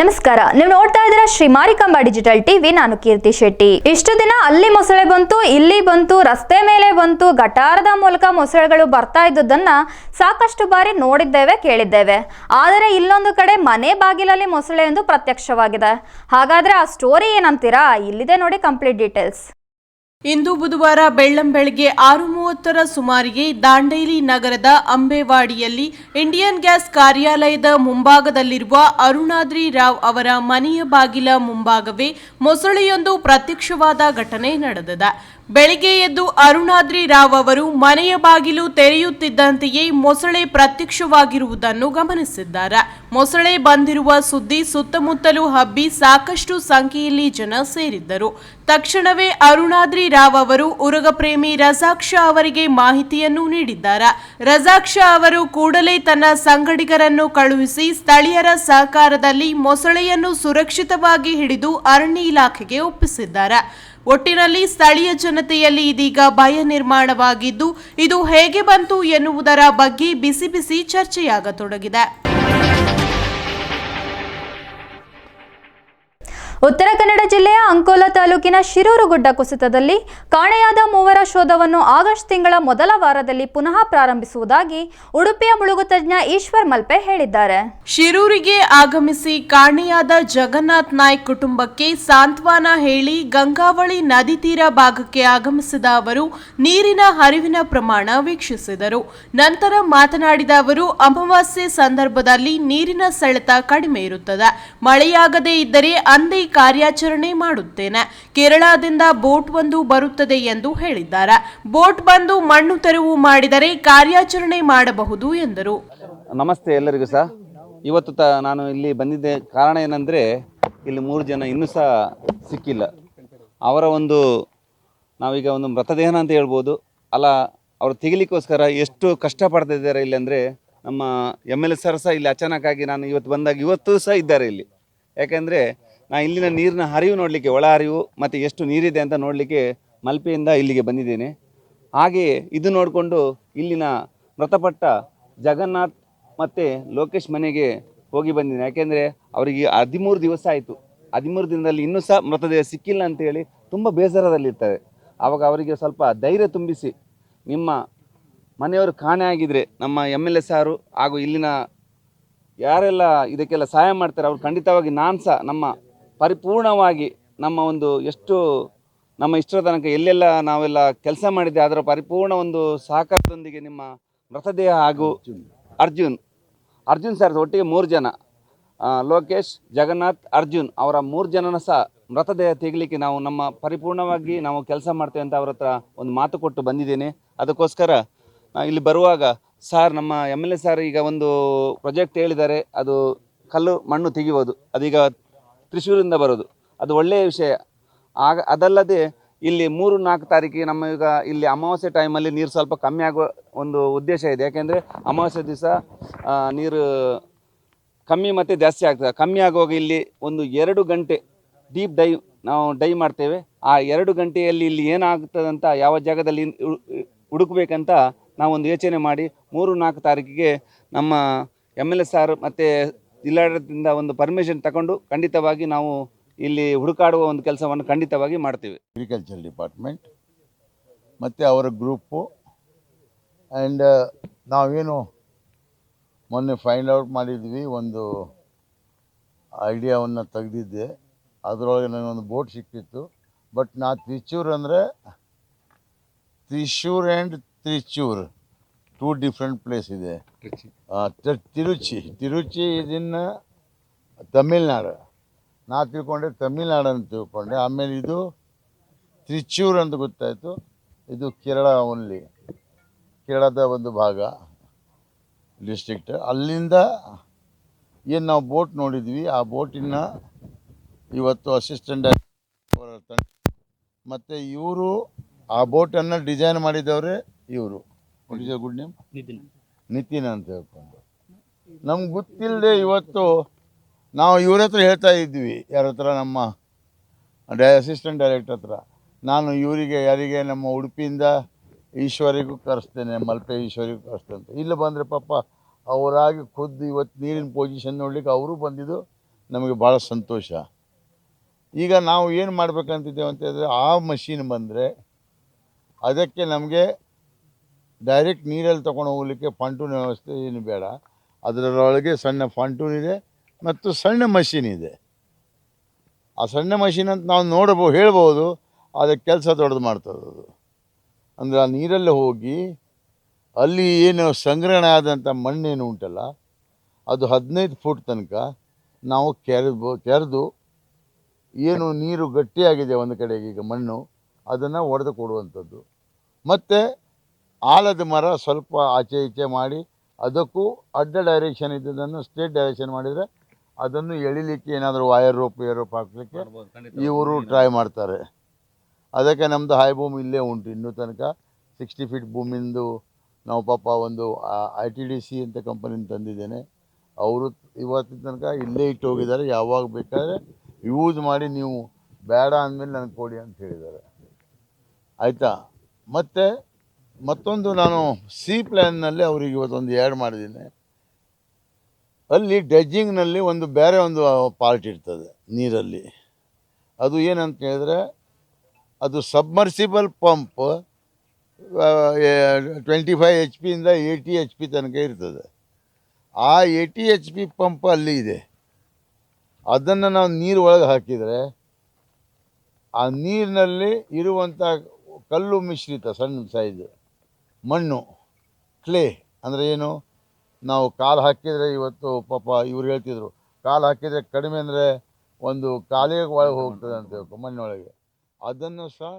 ನಮಸ್ಕಾರ. ನೀವು ನೋಡ್ತಾ ಇದ್ದೀರಾ ಶ್ರೀ ಮಾರಿಕಾಂಬಾ ಡಿಜಿಟಲ್ ಟಿವಿ. ನಾನು ಕೀರ್ತಿ ಶೆಟ್ಟಿ. ಇಷ್ಟು ದಿನ ಅಲ್ಲಿ ಮೊಸಳೆ ಬಂತು, ಇಲ್ಲಿ ಬಂತು, ರಸ್ತೆ ಮೇಲೆ ಬಂತು, ಗಟಾರದ ಮೂಲಕ ಮೊಸಳೆಗಳು ಬರ್ತಾ ಇದ್ದುದನ್ನ ಸಾಕಷ್ಟು ಬಾರಿ ನೋಡಿದ್ದೇವೆ, ಕೇಳಿದ್ದೇವೆ. ಆದರೆ ಇಲ್ಲೊಂದು ಕಡೆ ಮನೆ ಬಾಗಿಲಲ್ಲಿ ಮೊಸಳೆ ಎಂದು ಪ್ರತ್ಯಕ್ಷವಾಗಿದೆ. ಹಾಗಾದ್ರೆ ಆ ಸ್ಟೋರಿ ಏನಂತೀರಾ? ಇಲ್ಲಿದೆ ನೋಡಿ ಕಂಪ್ಲೀಟ್ ಡೀಟೇಲ್ಸ್. ಇಂದು ಬುಧವಾರ ಬೆಳ್ಳಂಬೆಳಗ್ಗೆ ಆರು ಮೂವತ್ತರ ಸುಮಾರಿಗೆ ದಾಂಡೇಲಿ ನಗರದ ಅಂಬೇವಾಡಿಯಲ್ಲಿ ಇಂಡಿಯನ್ ಗ್ಯಾಸ್ ಕಾರ್ಯಾಲಯದ ಮುಂಭಾಗದಲ್ಲಿರುವ ಅರುಣಾದ್ರಿ ರಾವ್ ಅವರ ಮನೆಯ ಬಾಗಿಲ ಮುಂಭಾಗವೇ ಮೊಸಳೆಯೊಂದು ಪ್ರತ್ಯಕ್ಷವಾದ ಘಟನೆ ನಡೆದಿದೆ. ಬೆಳಿಗ್ಗೆ ಎದ್ದು ಅರುಣಾದ್ರಿ ರಾವ್ ಅವರು ಮನೆಯ ಬಾಗಿಲು ತೆರೆಯುತ್ತಿದ್ದಂತೆಯೇ ಮೊಸಳೆ ಪ್ರತ್ಯಕ್ಷವಾಗಿರುವುದನ್ನು ಗಮನಿಸಿದ್ದಾರೆ. ಮೊಸಳೆ ಬಂದಿರುವ ಸುದ್ದಿ ಸುತ್ತಮುತ್ತಲೂ ಹಬ್ಬಿ ಸಾಕಷ್ಟು ಸಂಖ್ಯೆಯಲ್ಲಿ ಜನ ಸೇರಿದ್ದರು. ತಕ್ಷಣವೇ ಅರುಣಾದ್ರಿ ರಾವ್ ಅವರು ಉರಗಪ್ರೇಮಿ ಶಾ ಅವರಿಗೆ ಮಾಹಿತಿಯನ್ನು ನೀಡಿದ್ದಾರೆ. ರಜಾಕ್ ಶಾ ಅವರು ಕೂಡಲೇ ತನ್ನ ಸಂಗಡಿಗರನ್ನು ಕಳುಹಿಸಿ ಸ್ಥಳೀಯರ ಸಹಕಾರದಲ್ಲಿ ಮೊಸಳೆಯನ್ನು ಸುರಕ್ಷಿತವಾಗಿ ಹಿಡಿದು ಅರಣ್ಯ ಇಲಾಖೆಗೆ ಒಪ್ಪಿಸಿದ್ದಾರೆ. ಒಟ್ಟಿನಲ್ಲಿ ಸ್ಥಳೀಯ ಜನತೆಯಲ್ಲಿ ಇದೀಗ ಭಯ ನಿರ್ಮಾಣವಾಗಿದ್ದು, ಇದು ಹೇಗೆ ಬಂತು ಎನ್ನುವುದರ ಬಗ್ಗೆ ಬಿಸಿ ಬಿಸಿ ಚರ್ಚೆಯಾಗತೊಡಗಿದೆ. ಉತ್ತರ ಕನ್ನಡ ಜಿಲ್ಲೆಯ ಅಂಕೋಲ ತಾಲೂಕಿನ ಶಿರೂರು ಗುಡ್ಡ ಕುಸಿತದಲ್ಲಿ ಕಾಣೆಯಾದ ಮೂವರ ಶೋಧವನ್ನು ಆಗಸ್ಟ್ ತಿಂಗಳ ಮೊದಲ ವಾರದಲ್ಲಿ ಪುನಃ ಪ್ರಾರಂಭಿಸುವುದಾಗಿ ಉಡುಪಿಯ ಮುಳುಗು ತಜ್ಞ ಈಶ್ವರ್ ಮಲ್ಪೆ ಹೇಳಿದ್ದಾರೆ. ಶಿರೂರಿಗೆ ಆಗಮಿಸಿ ಕಾಣೆಯಾದ ಜಗನ್ನಾಥ್ ನಾಯ್ಕ್ ಕುಟುಂಬಕ್ಕೆ ಸಾಂತ್ವನ ಹೇಳಿ ಗಂಗಾವಳಿ ನದಿ ತೀರ ಭಾಗಕ್ಕೆ ಆಗಮಿಸಿದ ಅವರು ನೀರಿನ ಹರಿವಿನ ಪ್ರಮಾಣ ವೀಕ್ಷಿಸಿದರು. ನಂತರ ಮಾತನಾಡಿದ ಅವರು, ಅಮಾವಾಸ್ಯೆ ಸಂದರ್ಭದಲ್ಲಿ ನೀರಿನ ಸೆಳೆತ ಕಡಿಮೆ ಇರುತ್ತದೆ. ಮಳೆಯಾಗದೇ ಇದ್ದರೆ ಅಂದೇ ಕಾರ್ಯಾಚರಣೆ ಮಾಡುತ್ತೇನೆ. ಕೇರಳದಿಂದ ಬೋಟ್ ಒಂದು ಬರುತ್ತದೆ ಎಂದು ಹೇಳಿದ್ದಾರೆ. ಬೋಟ್ ಬಂದು ಮಣ್ಣು ತೆರವು ಮಾಡಿದರೆ ಕಾರ್ಯಾಚರಣೆ ಮಾಡಬಹುದು ಎಂದರು. ನಮಸ್ತೆ ಎಲ್ಲರಿಗೂ ಸಹ. ಇವತ್ತು ತ ನಾನು ಇಲ್ಲಿ ಬಂದಿದ್ದೆ. ಕಾರಣ ಏನಂದರೆ, ಇಲ್ಲಿ ಮೂರು ಜನ ಇನ್ನೂ ಸಹ ಸಿಕ್ಕಿಲ್ಲ. ಅವರ ಒಂದು, ನಾವೀಗ ಒಂದು ಮೃತದೇಹನ ಅಂತ ಹೇಳ್ಬೋದು. ಅಲ್ಲ, ಅವರು ತೆಗಿಲಿಕ್ಕೋಸ್ಕರ ಎಷ್ಟು ಕಷ್ಟಪಡ್ತಾ ಇದ್ದಾರೆ ಇಲ್ಲಿ ಅಂದರೆ, ನಮ್ಮ ಎಂ ಎಲ್ ಎ ಸರ್ ಸಹ ಇಲ್ಲಿ ಅಚಾನಕ್ಕಾಗಿ ನಾನು ಇವತ್ತು ಬಂದಾಗ ಇವತ್ತು ಸಹ ಇದ್ದಾರೆ ಇಲ್ಲಿ. ಯಾಕೆಂದರೆ ನಾ ಇಲ್ಲಿನ ನೀರಿನ ಹರಿವು ನೋಡಲಿಕ್ಕೆ, ಒಳ ಹರಿವು ಮತ್ತು ಎಷ್ಟು ನೀರಿದೆ ಅಂತ ನೋಡಲಿಕ್ಕೆ ಮಲ್ಪೆಯಿಂದ ಇಲ್ಲಿಗೆ ಬಂದಿದ್ದೇನೆ. ಹಾಗೆಯೇ ಇದು ನೋಡಿಕೊಂಡು ಇಲ್ಲಿನ ಮೃತಪಟ್ಟ ಜಗನ್ನಾಥ್ ಮತ್ತು ಲೋಕೇಶ್ ಮನೆಗೆ ಹೋಗಿ ಬಂದಿದ್ದೇನೆ. ಯಾಕೆಂದರೆ ಅವರಿಗೆ ಹದಿಮೂರು ದಿವಸ ಆಯಿತು. ಹದಿಮೂರು ದಿನದಲ್ಲಿ ಇನ್ನೂ ಸಹ ಮೃತದೇಹ ಸಿಕ್ಕಿಲ್ಲ ಅಂತೇಳಿ ತುಂಬ ಬೇಸರದಲ್ಲಿರ್ತಾರೆ. ಆವಾಗ ಅವರಿಗೆ ಸ್ವಲ್ಪ ಧೈರ್ಯ ತುಂಬಿಸಿ ನಿಮ್ಮ ಮನೆಯವರು ಕಾಣೆ ಆಗಿದ್ದರೆ ನಮ್ಮ ಎಂ ಎಲ್ ಎ ಸಾರು ಹಾಗೂ ಇಲ್ಲಿನ ಯಾರೆಲ್ಲ ಇದಕ್ಕೆಲ್ಲ ಸಹಾಯ ಮಾಡ್ತಾರೆ, ಅವ್ರು ಖಂಡಿತವಾಗಿ ನಾನು ಸಹ ನಮ್ಮ ಪರಿಪೂರ್ಣವಾಗಿ ನಮ್ಮ ಒಂದು ಎಷ್ಟು ನಮ್ಮ ಇಷ್ಟರ ತನಕ ಎಲ್ಲೆಲ್ಲ ನಾವೆಲ್ಲ ಕೆಲಸ ಮಾಡಿದ್ದೆ, ಅದರ ಪರಿಪೂರ್ಣ ಒಂದು ಸಹಕಾರದೊಂದಿಗೆ ನಿಮ್ಮ ಮೃತದೇಹ ಹಾಗೂ ಅರ್ಜುನ್ ಅರ್ಜುನ್ ಸರ್ ಒಟ್ಟಿಗೆ ಮೂರು ಜನ ಲೋಕೇಶ್, ಜಗನ್ನಾಥ್, ಅರ್ಜುನ್ ಅವರ ಮೂರು ಜನನ ಸಹ ಮೃತದೇಹ ತೆಗಲಿಕ್ಕೆ ನಾವು ನಮ್ಮ ಪರಿಪೂರ್ಣವಾಗಿ ನಾವು ಕೆಲಸ ಮಾಡ್ತೇವೆ ಅಂತ ಅವರ ಹತ್ರ ಒಂದು ಮಾತು ಕೊಟ್ಟು ಬಂದಿದ್ದೇನೆ. ಅದಕ್ಕೋಸ್ಕರ ಇಲ್ಲಿ ಬರುವಾಗ ಸರ್ ನಮ್ಮ ಎಂ ಎಲ್ ಎ ಸರ್ ಈಗ ಒಂದು ಪ್ರಾಜೆಕ್ಟ್ ಹೇಳಿದ್ದಾರೆ, ಅದು ಕಲ್ಲು ಮಣ್ಣು ತೆಗಿಬೋದು. ಅದೀಗ ತ್ರಿಶೂರಿಂದ ಬರೋದು. ಅದು ಒಳ್ಳೆಯ ವಿಷಯ. ಆಗ ಅದಲ್ಲದೆ ಇಲ್ಲಿ ಮೂರು ನಾಲ್ಕು ತಾರೀಕಿಗೆ ನಮ್ಮ ಈಗ ಇಲ್ಲಿ ಅಮಾವಾಸ್ಯೆ ಟೈಮಲ್ಲಿ ನೀರು ಸ್ವಲ್ಪ ಕಮ್ಮಿ ಆಗುವ ಒಂದು ಉದ್ದೇಶ ಇದೆ. ಯಾಕೆಂದರೆ ಅಮಾವಾಸ್ಯೆ ದಿವಸ ನೀರು ಕಮ್ಮಿ ಮತ್ತು ಜಾಸ್ತಿ ಆಗ್ತದೆ. ಕಮ್ಮಿ ಆಗುವಾಗ ಇಲ್ಲಿ ಒಂದು ಎರಡು ಗಂಟೆ ಡೀಪ್ ಡೈ ನಾವು ಡೈ ಮಾಡ್ತೇವೆ. ಆ ಎರಡು ಗಂಟೆಯಲ್ಲಿ ಇಲ್ಲಿ ಏನಾಗ್ತದಂತ ಯಾವ ಜಾಗದಲ್ಲಿ ಹುಡುಕಬೇಕಂತ ನಾವು ನಾವೊಂದು ಯೋಚನೆ ಮಾಡಿ ಮೂರು ನಾಲ್ಕು ತಾರೀಕಿಗೆ ನಮ್ಮ ಎಂ ಎಲ್ ಎ ಸಾರ್ ಮತ್ತು ಜಿಲ್ಲಾಡಳಿತದಿಂದ ಒಂದು ಪರ್ಮಿಷನ್ ತಗೊಂಡು ಖಂಡಿತವಾಗಿ ನಾವು ಇಲ್ಲಿ ಹುಡುಕಾಡುವ ಒಂದು ಕೆಲಸವನ್ನು ಖಂಡಿತವಾಗಿ ಮಾಡ್ತೀವಿ. ಅಗ್ರಿಕಲ್ಚರ್ ಡಿಪಾರ್ಟ್ಮೆಂಟ್ ಮತ್ತು ಅವರ ಗ್ರೂಪು ಆ್ಯಂಡ್ ನಾವೇನು ಮೊನ್ನೆ ಫೈಂಡ್ ಔಟ್ ಮಾಡಿದ್ವಿ, ಒಂದು ಐಡಿಯಾವನ್ನು ತೆಗೆದಿದ್ದೆ. ಅದರೊಳಗೆ ನನಗೊಂದು ಬೋಟ್ ಸಿಕ್ಕಿತ್ತು. ಬಟ್ ನಾ ತ್ರಿಚೂರ್ ಅಂದರೆ Thrissur and Trichur two different place ಇದೆ. ತಿರುಚಿ ತಿರುಚಿ ಇದನ್ನ ತಮಿಳ್ನಾಡು ನಾ ತಿಳ್ಕೊಂಡೆ ತಮಿಳ್ನಾಡು ಅಂತ ತಿಳ್ಕೊಂಡೆ. ಆಮೇಲೆ ಇದು ತ್ರಿಚೂರ್ ಅಂತ ಗೊತ್ತಾಯಿತು. ಇದು ಕೇರಳ ಓನ್ಲಿ ಕೇರಳದ ಒಂದು ಭಾಗ ಡಿಸ್ಟ್ರಿಕ್ಟ್ ಅಲ್ಲಿಂದ ಏನು ನಾವು ಬೋಟ್ ನೋಡಿದ್ವಿ. ಆ ಬೋಟಿನ ಇವತ್ತು ಅಸಿಸ್ಟೆಂಟ್ ಮತ್ತು ಇವರು ಆ ಬೋಟನ್ನು ಡಿಸೈನ್ ಮಾಡಿದವರೇ ಇವರು. Good name? ನಿತಿನ್. ಅಂತ ಹೇಳ್ಕೊಂಡು. ನಮ್ಗೆ ಗೊತ್ತಿಲ್ಲದೆ ಇವತ್ತು ನಾವು ಇವ್ರ ಹತ್ರ ಹೇಳ್ತಾ ಇದ್ವಿ ಯಾರ ಹತ್ರ? ನಮ್ಮ ಡೈ ಅಸಿಸ್ಟೆಂಟ್ ಡೈರೆಕ್ಟರ್ ಹತ್ರ. ನಾನು ಇವರಿಗೆ ಯಾರಿಗೆ? ನಮ್ಮ ಉಡುಪಿಯಿಂದ ಈಶ್ವರಿಗೂ ಕರೆಸ್ತೇನೆ ಮಲ್ಪೆ ಈಶ್ವರಿಗೂ ಕರೆಸ್ತೇನೆ ಅಂತ. ಇಲ್ಲಿ ಬಂದರೆ ಪಾಪ ಅವರಾಗಿ ಖುದ್ದು ಇವತ್ತು ನೀರಿನ ಪೊಸಿಷನ್ ನೋಡ್ಲಿಕ್ಕೆ ಅವರು ಬಂದಿದ್ದು ನಮಗೆ ಭಾಳ ಸಂತೋಷ. ಈಗ ನಾವು ಏನು ಮಾಡಬೇಕಂತಿದ್ದೇವೆ ಅಂತ ಹೇಳಿದ್ರೆ ಆ ಮಷೀನ್ ಬಂದರೆ ಅದಕ್ಕೆ ನಮಗೆ ಡೈರೆಕ್ಟ್ ನೀರಲ್ಲಿ ತೊಗೊಂಡು ಹೋಗಲಿಕ್ಕೆ ಫಂಟೂನ್ ವ್ಯವಸ್ಥೆ ಏನು ಬೇಡ. ಅದರೊಳಗೆ ಸಣ್ಣ ಫಂಟೂನ್ ಇದೆ ಮತ್ತು ಸಣ್ಣ ಮಷೀನ್ ಇದೆ. ಆ ಸಣ್ಣ ಮಷೀನ್ ಅಂತ ನಾವು ನೋಡಬಹುದು ಹೇಳ್ಬೋದು ಅದಕ್ಕೆ ಕೆಲಸ ದೊಡ್ಡದು ಮಾಡ್ತದೆ ಅದು. ಅಂದರೆ ಆ ನೀರಲ್ಲಿ ಹೋಗಿ ಅಲ್ಲಿ ಏನು ಸಂಗ್ರಹಣೆ ಆದಂಥ ಮಣ್ಣೇನು ಉಂಟಲ್ಲ, ಅದು ಹದಿನೈದು ಫುಟ್ ತನಕ ನಾವು ಕೆರೆದು ಕೆರೆದು ಏನು ನೀರು ಗಟ್ಟಿಯಾಗಿದೆ ಒಂದು ಕಡೆಗೆ ಈಗ ಮಣ್ಣು, ಅದನ್ನು ಒಡೆದು ಕೊಡುವಂಥದ್ದು. ಮತ್ತು ಆಲದ ಮರ ಸ್ವಲ್ಪ ಆಚೆ ಈಚೆ ಮಾಡಿ ಅದಕ್ಕೂ ಅಡ್ಡ ಡೈರೆಕ್ಷನ್ ಇದ್ದದನ್ನು ಸ್ಟ್ರೇಟ್ ಡೈರೆಕ್ಷನ್ ಮಾಡಿದರೆ ಅದನ್ನು ಎಳಿಲಿಕ್ಕೆ ಏನಾದರೂ ವಯರ್ ರೋಪ್ ಏರೋಪ್ ಹಾಕಲಿಕ್ಕೆ ಇವರು ಟ್ರೈ ಮಾಡ್ತಾರೆ. ಅದಕ್ಕೆ ನಮ್ಮದು ಹೈ ಭೂಮಿ ಇಲ್ಲೇ ಉಂಟು. ಇನ್ನೂ ತನಕ ಸಿಕ್ಸ್ಟಿ ಫೀಟ್ ಭೂಮಿಂದು ನಾವು ಪಾಪ ಒಂದು ಐ ಟಿ ಡಿ ಸಿ ಅಂತ ಕಂಪನಿನ ತಂದಿದ್ದೇನೆ. ಅವರು ಇವತ್ತಿನ ತನಕ ಇಲ್ಲೇ ಇಟ್ಟು ಹೋಗಿದ್ದಾರೆ. ಯಾವಾಗ ಬೇಕಾದರೆ ಯೂಸ್ ಮಾಡಿ ನೀವು ಬೇಡ ಅಂದಮೇಲೆ ನನಗೆ ಕೊಡಿ ಅಂತ ಹೇಳಿದ್ದಾರೆ. ಆಯಿತಾ? ಮತ್ತು ಮತ್ತೊಂದು ನಾನು ಸಿ ಪ್ಲ್ಯಾನ್ನಲ್ಲಿ ಅವ್ರಿಗೆ ಇವತ್ತೊಂದು ಆ್ಯಡ್ ಮಾಡಿದ್ದೀನಿ. ಅಲ್ಲಿ ಡೆಜ್ಜಿಂಗ್ನಲ್ಲಿ ಒಂದು ಬೇರೆ ಒಂದು ಪಾರ್ಟ್ ಇರ್ತದೆ ನೀರಲ್ಲಿ. ಅದು ಏನಂತ ಹೇಳಿದ್ರೆ ಅದು submersible pump twenty five H ಪಿಯಿಂದ eighty H P ತನಕ ಇರ್ತದೆ. ಆ ಏಯ್ಟಿ ಎಚ್ ಪಿ ಪಂಪ್ ಅಲ್ಲಿ ಇದೆ. ಅದನ್ನು ನಾವು ನೀರು ಒಳಗೆ ಹಾಕಿದರೆ ಆ ನೀರಿನಲ್ಲಿ ಇರುವಂಥ ಕಲ್ಲು ಮಿಶ್ರಿತ ಸಣ್ಣ ಸೈಜ್ ಮಣ್ಣು, ಕ್ಲೇ ಅಂದರೆ ಏನು? ನಾವು ಕಾಲು ಹಾಕಿದರೆ ಇವತ್ತು ಪಾಪ ಇವ್ರು ಹೇಳ್ತಿದ್ರು, ಕಾಲು ಹಾಕಿದರೆ ಕಡಿಮೆ ಅಂದರೆ ಒಂದು ಕಾಲಿಗೆ ಒಳಗೆ ಹೋಗ್ತದೆ ಅಂತ ಮಣ್ಣೊಳಗೆ ಅದನ್ನು ಸಹ